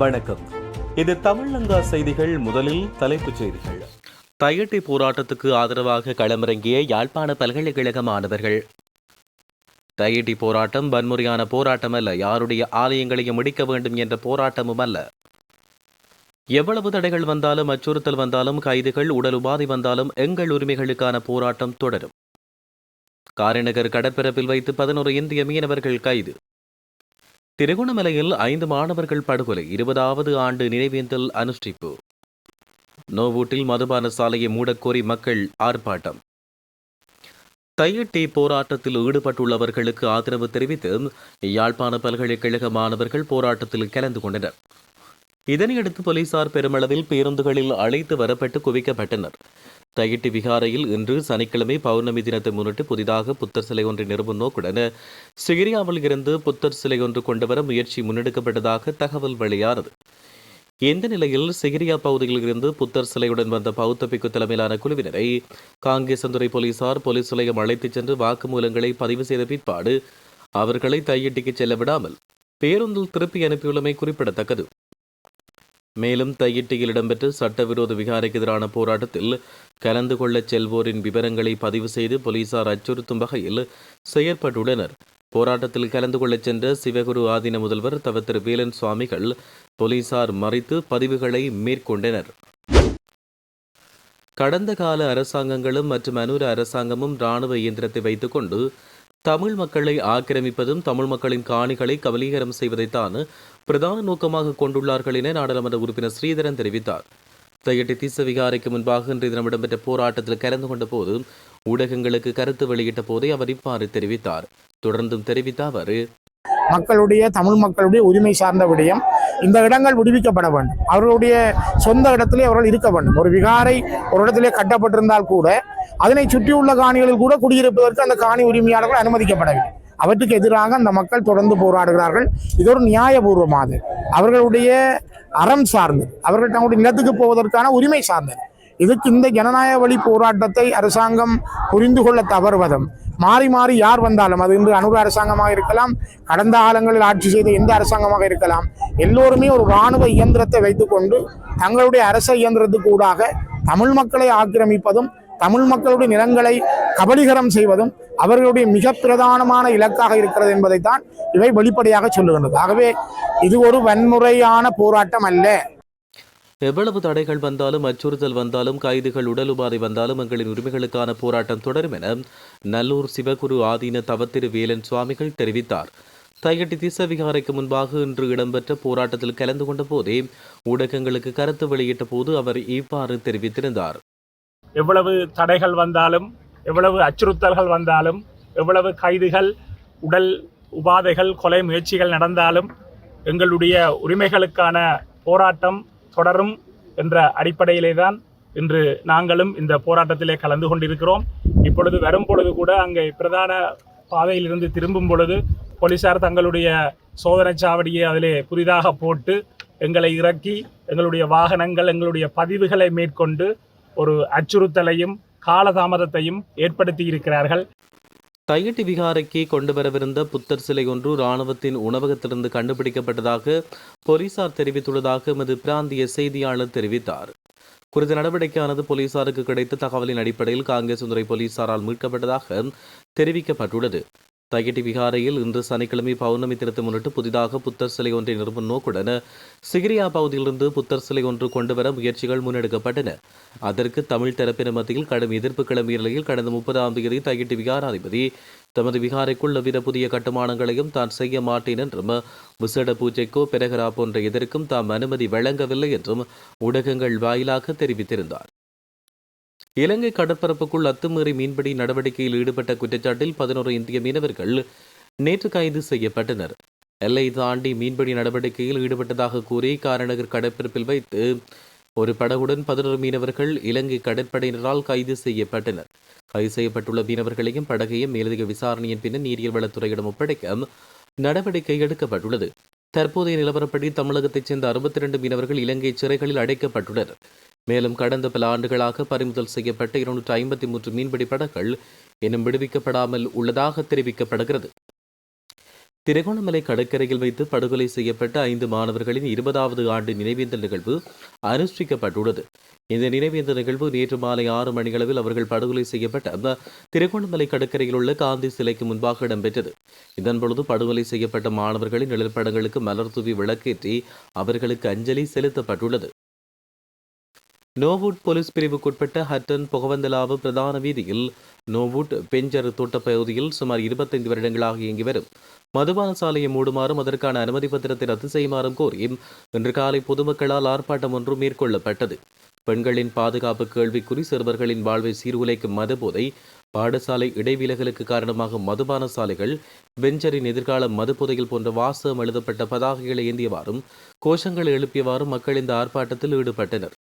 வணக்கம். இது தமிழங்கா செய்திகள் முதலில் தலைப்புச் செய்திகள். தையட்டி போராட்டத்துக்கு ஆதரவாக களமிறங்கிய யாழ்ப்பாண பல்கலைக்கழக மாணவர்கள். தையட்டி போராட்டம் வன்முறையான போராட்டம் அல்ல யாருடைய ஆலயங்களையும் முடிக்க வேண்டும் என்ற போராட்டமும் அல்ல. எவ்வளவு தடைகள் வந்தாலும் அச்சுறுத்தல் வந்தாலும் கைதுகள் உடல் உபாதை வந்தாலும் எங்கள் உரிமைகளுக்கான போராட்டம் தொடரும். காரைநகர் கடற்பரப்பில் வைத்து பதினோரு இந்திய மீனவர்கள் கைது. திருகோணமலையில் ஐந்து மாணவர்கள் படுகொலை. இருபதாவது ஆண்டு நினைவேந்தல் அனுஷ்டிப்பு. நோவூட்டில் மதுபான சாலையை மூடக்கோரி மக்கள் ஆர்ப்பாட்டம். தையட்டி போராட்டத்தில் ஈடுபட்டுள்ளவர்களுக்கு ஆதரவு தெரிவித்து யாழ்ப்பாண பல்கலைக்கழக மாணவர்கள் போராட்டத்தில் கலந்து கொண்டனர். இதனையடுத்து போலீசார் பெருமளவில் பேருந்துகளில் அழைத்து வரப்பட்டு குவிக்கப்பட்டனர். தையிட்டி விகாரையில் இன்று சனிக்கிழமை பௌர்ணமி தினத்தை முன்னிட்டு புதிதாக புத்தர் சிலை ஒன்றை நிறுவும் நோக்குடன் சிகிரியாவில் இருந்து புத்தர் சிலை ஒன்று கொண்டுவர முயற்சி முன்னெடுக்கப்பட்டதாக தகவல் வெளியானது. இந்த நிலையில் சிகிரியா பகுதியில் இருந்து புத்தர் சிலையுடன் வந்த பௌத்த பிக்கு தலைமையிலான குழுவினரை காங்கேசந்துறை போலீசார் போலீஸ் நிலையம் அழைத்துச் சென்று வாக்குமூலங்களை பதிவு செய்த பிற்பாடு அவர்களை தையிட்டிக்கு செல்ல விடாமல் பேருந்தில் திருப்பி அனுப்பியுள்ளமை குறிப்பிடத்தக்கது. மேலும் தையிட்டியில் இடம்பெற்ற சட்டவிரோத விகாரைக்கு எதிரான போராட்டத்தில் கலந்து கொள்ளச் செல்வோரின் விவரங்களை பதிவு செய்து போலீசார் அச்சுறுத்தும் வகையில் செயற்பட்டுள்ளனர். போராட்டத்தில் கலந்து கொள்ளச் சென்ற சிவகுரு ஆதீன முதல்வர் தவ திரு வேலன் சுவாமிகள் போலீசார் மறித்து பதிவுகளை மேற்கொண்டனர். கடந்த கால அரசாங்கங்களும் மற்றும் அனுர அரசாங்கமும் இராணுவ இயந்திரத்தை வைத்துக்கொண்டு தமிழ் மக்களை ஆக்கிரமிப்பதும் தமிழ் மக்களின் காணிகளை கபலீகரம் செய்வதைத்தான் பிரதான நோக்கமாக கொண்டுள்ளார்கள் என நாடாளுமன்ற உறுப்பினர் ஸ்ரீதரன் தெரிவித்தார். தையட்டி தீசவிகாரைக்கு முன்பாக இன்றைய தினம் இடம்பெற்ற போராட்டத்தில் கலந்து கொண்ட போது ஊடகங்களுக்கு கருத்து வெளியிட்ட போதே அவர் இவ்வாறு தெரிவித்தார். தொடர்ந்தும் தெரிவித்த அவர் மக்களுடைய தமிழ் மக்களுடைய உரிமை சார்ந்த விடயம் இந்த இடங்கள் விடுவிக்கப்பட வேண்டும். அவர்களுடைய சொந்த இடத்திலே அவர்கள் இருக்க வேண்டும். ஒரு விகாரை ஒரு இடத்திலே கட்டப்பட்டிருந்தால் கூட அதனை சுற்றியுள்ள காணிகளில் கூட குடியிருப்பதற்கு அந்த காணி உரிமையாளர்கள் அனுமதிக்கப்படவில்லை. அவற்றுக்கு எதிராக அந்த மக்கள் தொடர்ந்து போராடுகிறார்கள். இது ஒரு நியாயபூர்வமானது அவர்களுடைய அறம் சார்ந்தது. அவர்கள் தங்களுடைய நிலத்துக்கு போவதற்கான உரிமை சார்ந்தது. இதுக்கு இந்த ஜனநாயக வழி போராட்டத்தை அரசாங்கம் புரிந்து கொள்ள தவறுவதும் மாறி மாறி யார் வந்தாலும் அது இன்று அனுர அரசாங்கமாக இருக்கலாம் கடந்த காலங்களில் ஆட்சி செய்த எந்த அரசாங்கமாக இருக்கலாம் எல்லோருமே ஒரு இராணுவ இயந்திரத்தை வைத்துக்கொண்டு தங்களுடைய அரச இயந்திரத்துக்கு ஊடாக தமிழ் மக்களை ஆக்கிரமிப்பதும் தமிழ் மக்களுடைய நிலங்களை கபலீகரம் செய்வதும் அவர்களுடைய மிக பிரதானமான இலக்காக இருக்கிறது என்பதைத்தான் இவை வெளிப்படையாக சொல்லுகின்றது. ஆகவே இது ஒரு வன்முறையான போராட்டம் அல்ல. எவ்வளவு தடைகள் வந்தாலும் அச்சுறுத்தல் வந்தாலும் கைதுகள் உடல் உபாதை வந்தாலும் எங்களின் உரிமைகளுக்கான போராட்டம் தொடரும் என நல்லூர் சிவகுரு ஆதீன தவத்திரு வேலன் சுவாமிகள் தெரிவித்தார். தையட்டி திசவிகாரைக்கு முன்பாக இன்று இடம்பெற்ற போராட்டத்தில் கலந்து கொண்ட போதே ஊடகங்களுக்கு கருத்து வெளியிட்ட போது அவர் இவ்வாறு தெரிவித்திருந்தார். எவ்வளவு தடைகள் வந்தாலும் எவ்வளவு அச்சுறுத்தல்கள் வந்தாலும் எவ்வளவு கைதுகள் உடல் உபாதைகள் கொலை முயற்சிகள் நடந்தாலும் எங்களுடைய உரிமைகளுக்கான போராட்டம் தொடரும் என்ற அடிப்படையிலே தான் இன்று நாங்களும் இந்த போராட்டத்திலே கலந்து கொண்டிருக்கிறோம். இப்பொழுது வரும் பொழுது கூட அங்கே பிரதான பாதையிலிருந்து திரும்பும் பொழுது போலீசார் தங்களுடைய சோதனை சாவடியை அதிலே புதிதாக போட்டு எங்களை இறக்கி எங்களுடைய வாகனங்கள் எங்களுடைய பதிவுகளை மேற்கொண்டு ஒரு அச்சுறுத்தலையும் காலதாமதத்தையும் ஏற்படுத்தி இருக்கிறார்கள். தையட்டி விகாரைக்கு கொண்டு வரவிருந்த புத்தர் சிலை ஒன்று இராணுவத்தின் உணவகத்திலிருந்து கண்டுபிடிக்கப்பட்டதாக போலீசார் தெரிவித்துள்ளதாக எமது பிராந்திய செய்தியாளர் தெரிவித்தார். குறித்த நடவடிக்கையானது போலீசாருக்கு கிடைத்த தகவலின் அடிப்படையில் காங்கிரஸ் துறை போலீசாரால் மீட்கப்பட்டதாக தெரிவிக்கப்பட்டுள்ளது. தகிட்டி விகாரையில் இன்று சனிக்கிழமை பௌர்ணமி தினத்தை முன்னிட்டு புதிதாக புத்தர் சிலை ஒன்றை நிறுவும் நோக்குடன் சிகிரியா பகுதியிலிருந்து புத்தர் சிலை ஒன்று கொண்டுவர முயற்சிகள் முன்னெடுக்கப்பட்டன. அதற்கு தமிழ் தரப்பினர் மத்தியில் கடும் எதிர்ப்பு கிளம்பிய நிலையில் கடந்த முப்பதாம் தேதி தகிட்டி விகாராதிபதி தமது விகாரைக்குள் எவ்வித புதிய கட்டுமானங்களையும் தான் செய்ய மாட்டேன் என்றும் விசேட பூஜைக்கோ பெரகரா போன்ற எதற்கும் தாம் அனுமதி வழங்கவில்லை என்றும் ஊடகங்கள் வாயிலாக தெரிவித்திருந்தார். இலங்கை கடற்பரப்புக்குள் அத்துமீறி மீன்பிடி நடவடிக்கையில் ஈடுபட்ட குற்றச்சாட்டில் பதினோரு இந்திய மீனவர்கள் நேற்று கைது செய்யப்பட்டனர். எல்லை தாண்டி மீன்பிடி நடவடிக்கையில் ஈடுபட்டதாக கூறி காரநகர் கடற்பரப்பில் வைத்து ஒரு படகுடன் பதினோரு மீனவர்கள் இலங்கை கடற்படையினரால் கைது செய்யப்பட்டனர். கைது செய்யப்பட்டுள்ள மீனவர்களையும் படகையும் மேலதிக விசாரணையின் பின்னர் நீரியல் வளத்துறையிடம் ஒப்படைக்க நடவடிக்கை எடுக்கப்பட்டுள்ளது. தற்போதைய நிலவரப்படி தமிழகத்தைச் சேர்ந்த அறுபத்தி ரெண்டு மீனவர்கள் இலங்கை சிறைகளில் அடைக்கப்பட்டுள்ளனர். மேலும் கடந்த பல ஆண்டுகளாக பறிமுதல் செய்யப்பட்ட இருநூற்று ஐம்பத்தி மூன்று மீன்பிடி படகுகள் இன்னும் விடுவிக்கப்படாமல் உள்ளதாக தெரிவிக்கப்படுகிறது. திருகோணமலை கடற்கரையில் வைத்து படுகொலை செய்யப்பட்ட ஐந்து மாணவர்களின் இருபதாவது ஆண்டு நினைவேந்தல் நிகழ்வு அனுஷ்டிக்கப்பட்டுள்ளது. இந்த நினைவேந்தல் நிகழ்வு நேற்று மாலை ஆறு மணியளவில் அவர்கள் படுகொலை செய்யப்பட்ட அந்த திருகோணமலை கடற்கரையில் உள்ள காந்தி சிலைக்கு முன்பாக இடம்பெற்றது. இதன்பொழுது படுகொலை செய்யப்பட்ட மாணவர்களின் நிழற்படங்களுக்கு மலர் தூவி விளக்கேற்றி அவர்களுக்கு அஞ்சலி செலுத்தப்பட்டுள்ளது. நோவுட் போலீஸ் பிரிவுக்குட்பட்ட ஹட்டன் புகவந்தலாவு பிரதான வீதியில் நோவுட் பெஞ்சர் தோட்டப் பகுதியில் சுமார் இருபத்தைந்து வருடங்களாக இயங்கி வரும். மதுபான சாலையை மூடுமாறும் அதற்கான அனுமதி பத்திரத்தை ரத்து செய்யுமாறும் கோரி இன்று காலை பொதுமக்களால் ஆர்ப்பாட்டம் ஒன்று மேற்கொள்ளப்பட்டது. பெண்களின் பாதுகாப்பு கேள்விக்குறி சிறுவர்களின் வாழ்வை சீர்குலைக்கும் மதுபோதை பாடசாலை இடைவிலகலுக்கு காரணமாக மதுபான சாலைகள் பெஞ்சரின் எதிர்கால மதுபோதையில் போன்ற வாசகம் எழுதப்பட்ட பதாகைகளை ஏந்தியவாறும் கோஷங்களை எழுப்பியவாறும் மக்கள் இந்த ஆர்ப்பாட்டத்தில் ஈடுபட்டனர்.